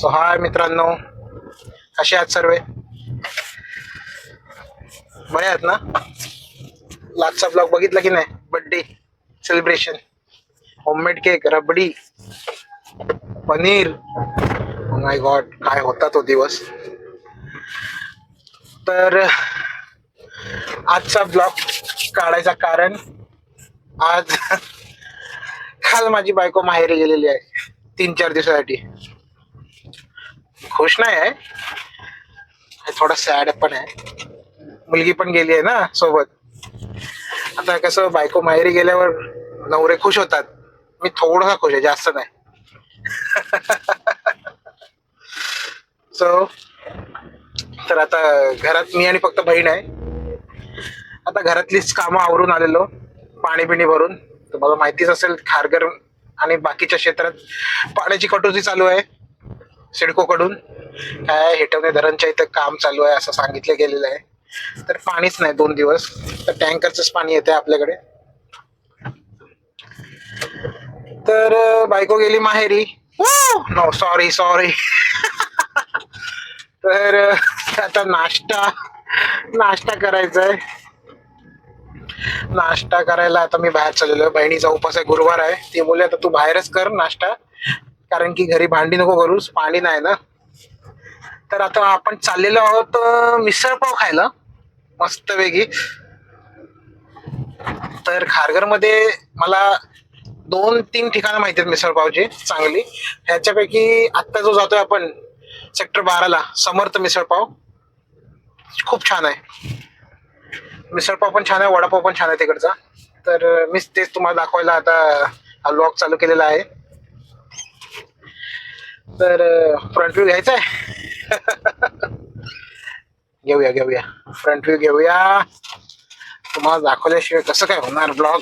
So हाय मित्रांनो कसे आहात सर्व? बरे आहेत ना? लास्टचा ब्लॉग बघितला की नाही? Birthday celebration homemade cake rabri paneer. Oh my god काय होता तो दिवस? तर आजचा ब्लॉग काढायचा कारण आज काल माझी बायको माहेरी गेलेली आहे तीन चार दिवसासाठी. खुश नाही आहे. थोडा सॅड पण आहे. मुलगी पण गेली आहे ना सोबत. आता कसं बायको माहेरी गेल्यावर नवरे खुश होतात. मी थोडासा खुश आहे जास्त नाही. सो तर आता घरात मी आणि फक्त बहीण आहे. आता घरातलीच कामं आवरून आलेलो. पाणी बिणी भरून. तुम्हाला माहितीच असेल खारघर आणि बाकीच्या क्षेत्रात पाण्याची कटोती चालू आहे. सिडको कडून काय हेटवणे धरणच्या इथं काम चालू आहे असं सांगितलं गेलेलं आहे. तर पाणीच नाही दोन दिवस. तर टँकरचंच पाणी येते आपल्याकडे. तर बायको गेली माहेरी. नो सॉरी सॉरी तर आता नाश्ता नाश्ता करायचा आहे नाश्ता करायला आता मी बाहेर चाललेलो आहे. बहिणीचा उपास आहे गुरुवार आहे. ती बोलली आता तू बाहेरच कर नाश्ता. कारण की घरी भांडी नको करूस पाणी नाही ना. तर आता आपण चाललेलो आहोत मिसळपाव खायला. मस्त वेगळी तर खारघरमध्ये मला दोन तीन ठिकाणं माहिती आहेत मिसळपावची चांगली. ह्याच्यापैकी आत्ता जो जातोय आपण सेक्टर बाराला समर्थ मिसळपाव खूप छान आहे. मिसळपाव पण छान आहे वडापाव पण छान आहे तिकडचा. तर मीच तेच तुम्हाला दाखवायला आता हा ब्लॉग चालू केलेला आहे. तर फ्रंट व्ह्यू घ्यायचा आहे घेऊया घेऊया. फ्रंट व्ह्यू घेऊया. तुम्हाला दाखवल्याशिवाय कसं काय होणार ब्लॉग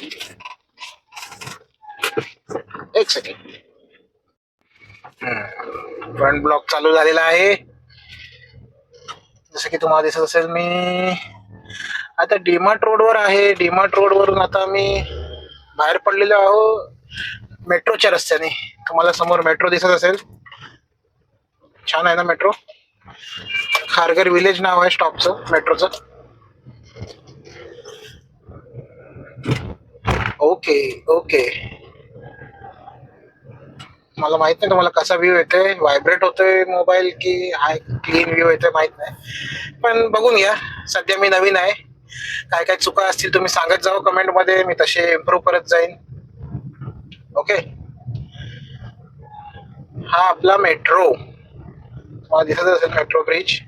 एक सेकंड फ्रंट ब्लॉक चालू झालेला आहे. जसं की तुम्हाला दिसत असेल मी. आता डीमार्ट रोडवर आहे. डीमार्ट रोडवरून आता मी बाहेर पडलेलो आहो. मेट्रोच्या रस्त्याने. तुम्हाला समोर मेट्रो दिसत असेल. छान आहे ना मेट्रो खारघर विलेज नाव आहे स्टॉपचं मेट्रोचं ओके ओके मला माहीत नाही तुम्हाला कसा व्ह्यू येतोय? व्हायब्रेट होतोय मोबाईल की हाय क्लीन व्ह्यू येतोय माहीत नाही. पण बघून घ्या सध्या मी नवीन आहे. काय काय चुका असतील तुम्ही सांगत जाऊ कमेंटमध्ये मी तसे इम्प्रूव्ह करत जाईन. ओके हा आपला मेट्रो तुम्हाला दिसत असेल मेट्रो ब्रिज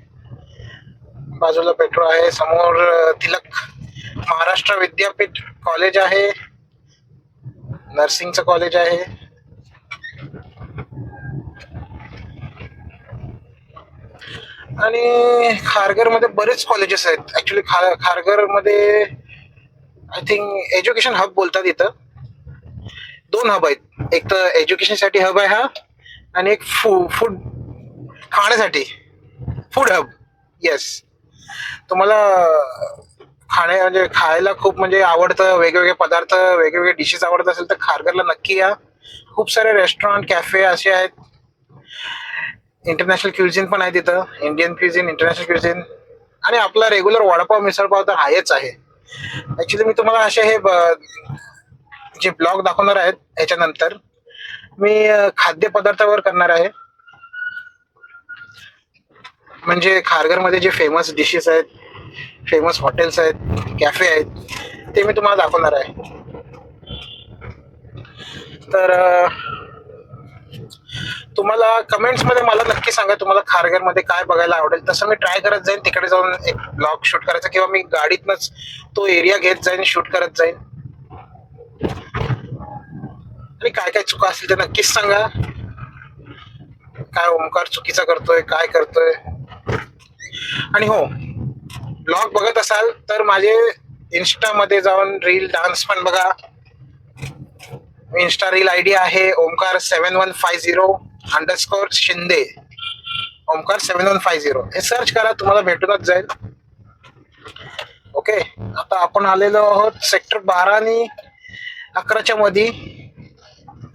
बाजूला मेट्रो आहे समोर तिलक. महाराष्ट्र विद्यापीठ कॉलेज आहे. नर्सिंगचं कॉलेज आहे. आणि खारघरमध्ये बरेच कॉलेजेस आहेत. ऍक्च्युली खा खारघरमध्ये आय थिंक एज्युकेशन हब बोलतात इथं. दोन हब आहेत. एक तर एज्युकेशनसाठी हब आहे हा आणि एक फू फूड खाण्यासाठी. फूड हब येस तुम्हाला खाणे म्हणजे खायला खूप म्हणजे आवडतं वेगवेगळे पदार्थ वेगवेगळे डिशेस आवडत असेल तर खारघरला नक्की या. खूप सारे रेस्टॉरंट कॅफे असे आहेत. इंटरनॅशनल क्युझिन पण आहे तिथं. इंडियन क्युझिन इंटरनॅशनल क्युझिन आणि आपला रेग्युलर वडापाव मिसळपाव तर आहेच आहे. ॲक्च्युली मी तुम्हाला असे हे ब- जे ब्लॉग दाखवणार आहेत ह्याच्यानंतर मी खाद्यपदार्थावर करणार आहे. म्हणजे खारघरमध्ये जे फेमस डिशेस आहेत फेमस हॉटेल्स आहेत कॅफे आहेत ते मी तुम्हाला दाखवणार आहे. तर तुम्हाला कमेंट्समध्ये मला नक्की सांगा तुम्हाला खारघरमध्ये काय बघायला आवडेल. तसं मी ट्राय करत जाईन तिकडे जाऊन एक ब्लॉग शूट करायचा किंवा मी गाडीतनच तो एरिया घेत जाईन शूट करत जाईन. आणि काय काय चुका असतील ते नक्कीच सांगा. काय ओमकार चुकीचा करतोय काय करतोय? आणि हो ब्लॉग बघत असाल तर माझे इन्स्टामध्ये जाऊन रील डान्स पण बघा. इन्स्टा रील आय डी आहे Omkar seven one five zero underscore Shinde. Omkar seven one five zero हे सर्च करा तुम्हाला भेटूनच जाईल. ओके आता आपण आलेलो आहोत सेक्टर बारा आणि अकराच्या मध्ये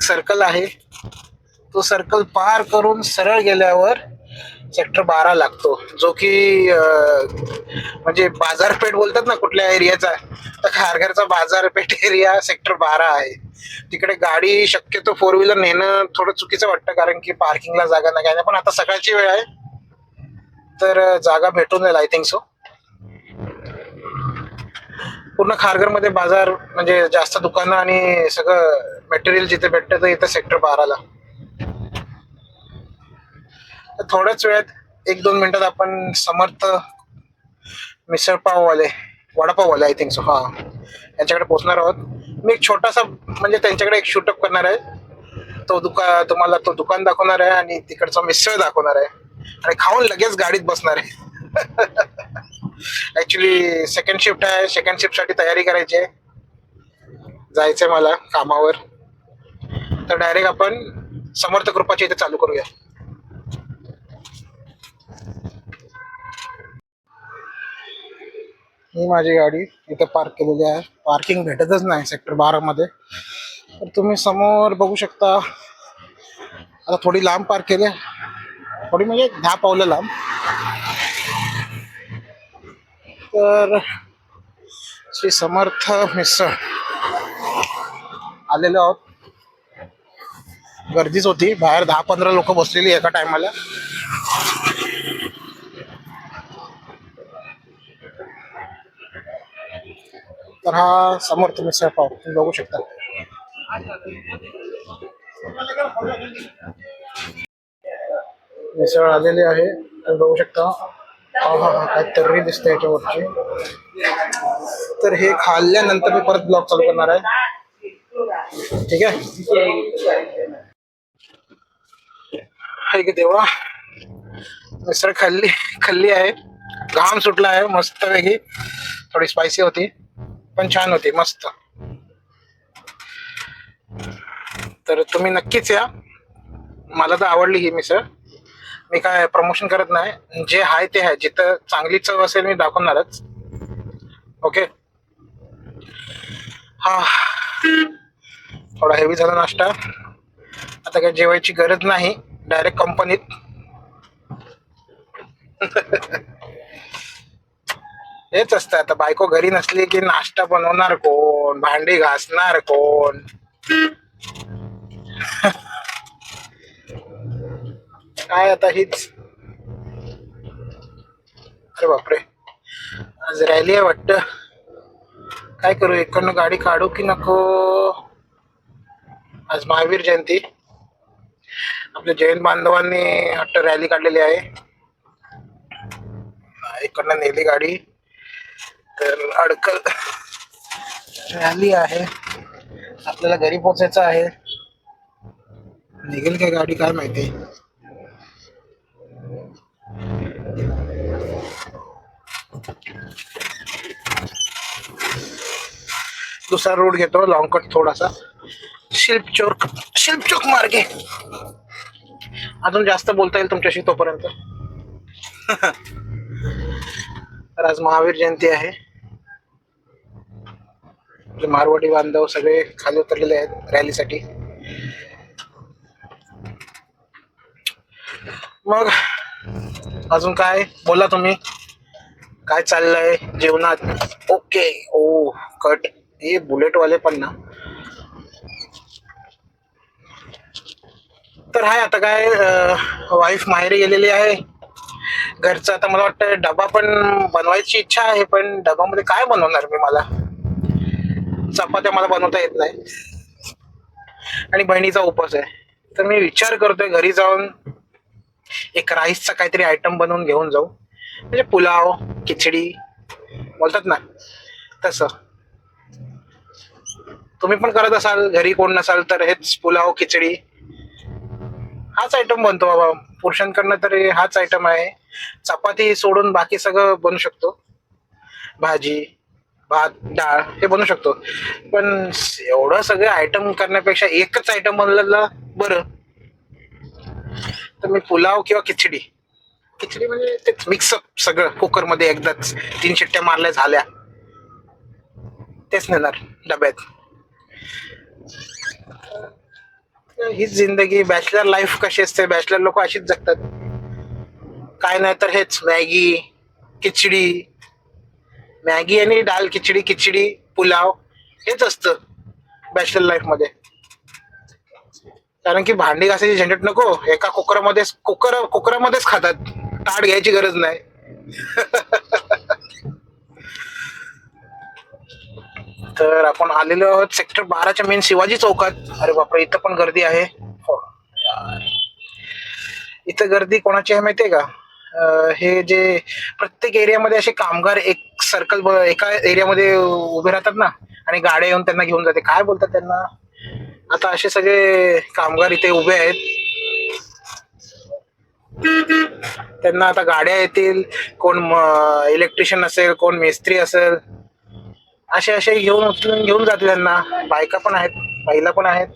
सर्कल आहे. तो सर्कल पार करून सरळ गेल्यावर सेक्टर बारा लागतो. जो की म्हणजे बाजारपेठ बोलतात ना कुठल्या एरियाचा तर खारघरचा बाजारपेठ एरिया सेक्टर बारा आहे. तिकडे गाडी शक्यतो फोर व्हीलर नेणं थोडं चुकीचं वाटतं कारण की पार्किंगला जागा नाही. काय नाही पण आता सकाळची वेळ आहे तर जागा भेटून जाईल आय थिंक सो पूर्ण खारघरमध्ये बाजार म्हणजे जास्त दुकानं आणि सगळं मटेरियल जिथे भेटतं ते इथं सेक्टर बाराला. तर थोड्याच वेळात एक दोन मिनिटात आपण समर्थ मिसळपाववाले वडापाववाले आय थिंक सो हा. यांच्याकडे पोहोचणार आहोत. मी एक छोटासा म्हणजे त्यांच्याकडे एक शूटअप करणार आहे. तो दुका तुम्हाला तो दुकान दाखवणार आहे आणि तिकडचा मिसळ दाखवणार आहे. आणि खाऊन लगेच गाडीत बसणार आहे. ऍक्च्युली सेकंड शिफ्ट आहे. सेकंड शिफ्टसाठी तयारी करायची आहे. जायचंय मला कामावर. तर डायरेक्ट आपण समर्थ कृपाची इथे चालू करूया. मी माझी गाडी इथे पार्क केलेली आहे. पार्किंग भेटतच नाही सेक्टर बारा मध्ये. तर तुम्ही समोर बघू शकता. आता थोडी लांब पार्क केली थोडी म्हणजे दहा पावलं लांब. तर श्री समर्थ मिसळ आलेलो आहोत. गर्दीच होती. बाहेर दहा पंधरा लोक बसलेली एका टायमाला तर हा समर्थ मिसळ पाव तुम्ही बघू शकता. मिसळ आलेली आहे तुम्ही बघू शकता. हा हा काय तर्री दिसते याच्यावरची. तर हे खाल्ल्यानंतर मी परत ब्लॉग चालू करणार आहे. ठीक आहे? की देवा मिसळ खाल्ली खाल्ली आहे. घाम सुटला आहे मस्त वेगळी थोडी स्पायसी होती. पण छान होती मस्त. तर तुम्ही नक्कीच या. मला तर आवडली ही मिसळ. मी काय प्रमोशन करत नाही. जे आहे ते आहे. जिथं चांगली चव असेल मी दाखवणारच. ओके हा. थोडा हेवी झाला नाश्ता. आता काही जेवायची गरज नाही. डायरेक्ट कंपनीत हेच असतं. आता बायको घरी नसली की नाश्ता बनवणार कोण? भांडी घासणार कोण? काय आता हीच? अरे बापरे. आज रॅली आहे वाटतं. काय करू? इकडनं गाडी काढू की नको? आज महावीर जयंती. आपल्या जैन बांधवांनी वाटतं रॅली काढलेली आहे. इकडनं नेली गाडी. तर अडकल रॅली आहे. आपल्याला घरी पोचायचं आहे. निघेल काय गाडी काय माहिती? दुसरा रोड घेतो लॉंग कट थोडासा. शिल्प चौक शिल्प चौक मार्गे. अजून जास्त बोलता येईल तुमच्याशी तोपर्यंत. तर आज महावीर जयंती आहे. आपले मारवाडी बांधव सगळे खाली उतरलेले आहेत रॅलीसाठी. मग अजून काय? बोला तुम्ही. काय चाललंय जेवणात? ओके. ओ कट. हे बुलेट वाले पण ना. तर हाय आता काय वाईफ माहेरी गेलेली आहे. घरचं आता मला वाटतं डबा पण बनवायची इच्छा आहे पण डबामध्ये काय बनवणार मी मला? चपात्या मला बनवता येत नाही. आणि बहिणीचा उपवास आहे. तर मी विचार करतोय घरी जाऊन एक राईसचा काहीतरी आयटम बनवून घेऊन जाऊ. म्हणजे पुलाव खिचडी बोलतात ना तसं. तुम्ही पण करत असाल घरी कोण नसाल तर हेच पुलाव खिचडी. हाच आयटम बनतो बाबा. पुरुषांकडनं तरी हाच आयटम आहे. चपाती सोडून बाकी सगळं बनू शकतो. भाजी भात डाळ हे बनवू शकतो. पण एवढं सगळं आयटम करण्यापेक्षा एकच आयटम बनलेलं बरं. तर मी पुलाव किंवा खिचडी. खिचडी म्हणजे तेच मिक्सअप सगळं कुकरमध्ये एकदाच तीन शिट्ट्या मारल्या झाल्या. तेच नेणार डब्यात. हीच जिंदगी. बॅचलर लाईफ कशी असते? बॅचलर लोक अशीच जगतात. काय नाही तर हेच मॅगी खिचडी मॅगी आणि डाल खिचडी खिचडी पुलाव हेच असतं बॅचलर लाईफमध्ये. कारण की भांडी घासायची झंझट नको एका कोकरामध्येच कुकर कुकरामध्येच खातात. ताट घ्यायची गरज नाही. तर आपण आलेलो आहोत सेक्टर बाराच्या मेन शिवाजी चौकात. अरे बापरे इथं पण गर्दी आहे. हो, यार. इथं गर्दी कोणाची आहे माहितीये का? हे जे प्रत्येक एरियामध्ये असे कामगार एक सर्कल एका एरियामध्ये उभे राहतात ना आणि गाड्या येऊन त्यांना घेऊन जाते. काय बोलतात त्यांना? आता असे सगळे कामगार इथे उभे आहेत. त्यांना आता गाड्या येतील कोण इलेक्ट्रिशियन असेल कोण मेस्त्री असेल. असे असे घेऊन उचलून घेऊन जाते त्यांना. बायका पण आहेत महिला पण आहेत.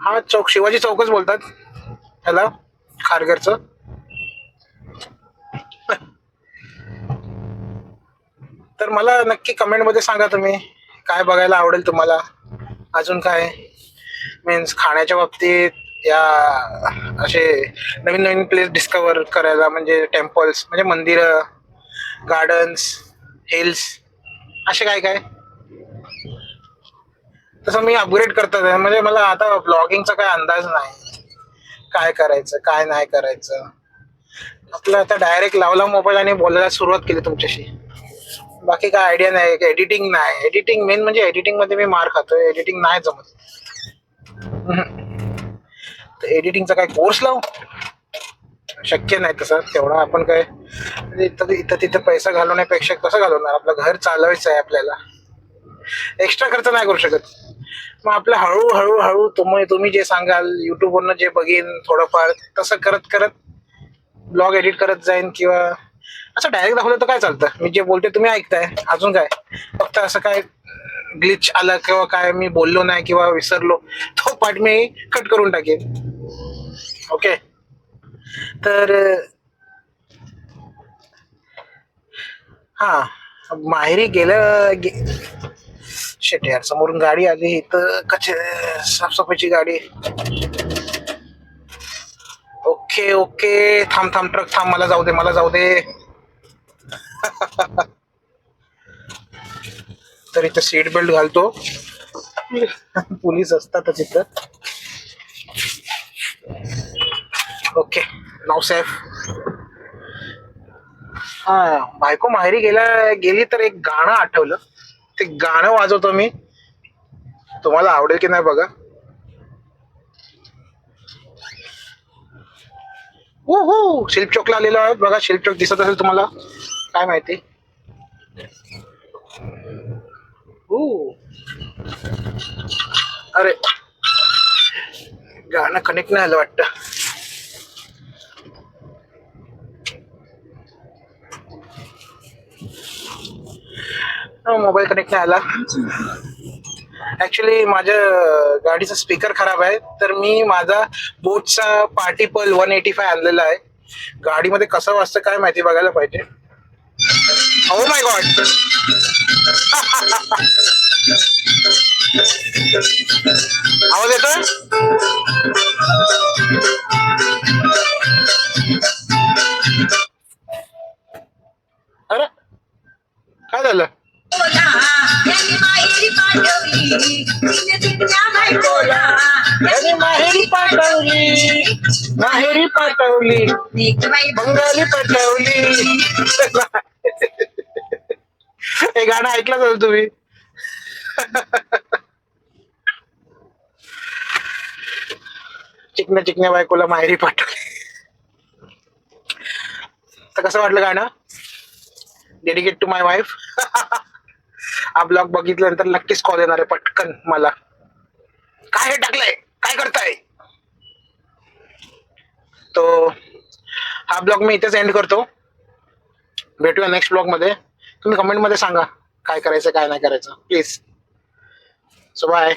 हा चौक शिवाजी चौकच बोलतात. ह्याला खारघरचं. तर मला नक्की कमेंटमध्ये सांगा तुम्ही. काय बघायला आवडेल तुम्हाला? अजून काय? मीन्स खाण्याच्या बाबतीत या असे नवीन नवीन प्लेस डिस्कवर करायला म्हणजे टेम्पल्स म्हणजे मंदिरं गार्डन्स हिल्स असे काय काय? तसं मी अपग्रेड करतात म्हणजे मला आता ब्लॉगिंगचा काय अंदाज नाही. काय करायचं काय नाही करायचं. आपलं आता डायरेक्ट लावला मोबाईल आणि बोलायला सुरुवात केली तुमच्याशी. बाकी काय आयडिया नाही एडिटिंग नाही. एडिटिंग मेन म्हणजे एडिटिंगमध्ये मी मार खातोय एडिटिंग नाही जमत. तर एडिटिंगचा काय कोर्स लावू? शक्य नाही तसं तेवढा आपण काय म्हणजे इथं इथं तिथं पैसा घालवण्यापेक्षा कसं घालवणार? आपलं घर चालवायचं आहे आपल्याला. एक्स्ट्रा खर्च नाही करू शकत. मग आपलं हळूहळू हळू तुम्ही तुम्ही जे सांगाल युट्यूबवरनं जे बघीन थोडंफार तसं करत करत ब्लॉग एडिट करत जाईन किंवा असं डायरेक्ट दाखवलं तर काय चालतं? मी जे बोलते तुम्ही ऐकताय. अजून काय? फक्त असं काय ग्लिच आलं किंवा काय मी बोललो नाही किंवा विसरलो तो पार्ट मी कट करून टाकेन. ओके तर हा माहेरी गेलं गे शेट यार समोरून गाडी आली इथं कचे साफसफाईची गाडी. ओके ओके थांब थांब ट्रक थांब मला जाऊ दे मला जाऊ दे. तर इथं सीट बेल्ट घालतो. पोलीस असतातच इथं. ओके नाव सेफ हा बायको माहेरी गेल्या गेली तर एक गाणं आठवलं. ते गाणं वाजवतो मी. तुम्हाला आवडेल की नाही बघा. हो हो शिल्प चौकला आलेलो आहे बघा शिल्प चौक दिसत असेल तुम्हाला. काय माहिती? हो. अरे. गाणं कनेक्ट नाही आलं वाटतं. हो, मोबाईल कनेक्ट नाही आला ऍक्च्युली माझ्या गाडीचा स्पीकर खराब आहे तर मी माझा बोटचा पार्टी पल वन एटी फाय आणलेला आहे. गाडीमध्ये कसं वाजतं काय माहिती बघायला पाहिजे. Oh माय गॉड आवाज येतोय? अरे. काय झालं? माहेरी पाठवली. माहेरी पाठवली. बंगाली पाठवली. हे गाणं ऐकलं असेल तुम्ही? चिकन्या चिकन्या बायकोला माहेरी पाठवली. तर कसं वाटलं गाणं? डेडिकेट टू माय वाईफ हा ब्लॉग बघितल्यानंतर नक्कीच कॉल येणार आहे पटकन मला. काय हे टाकलंय? काय करताय? तो हा ब्लॉग मी इथेच एंड करतो. भेटूया नेक्स्ट ब्लॉगमध्ये. तुम्ही कमेंटमध्ये सांगा काय करायचं काय नाही करायचं. Please so bye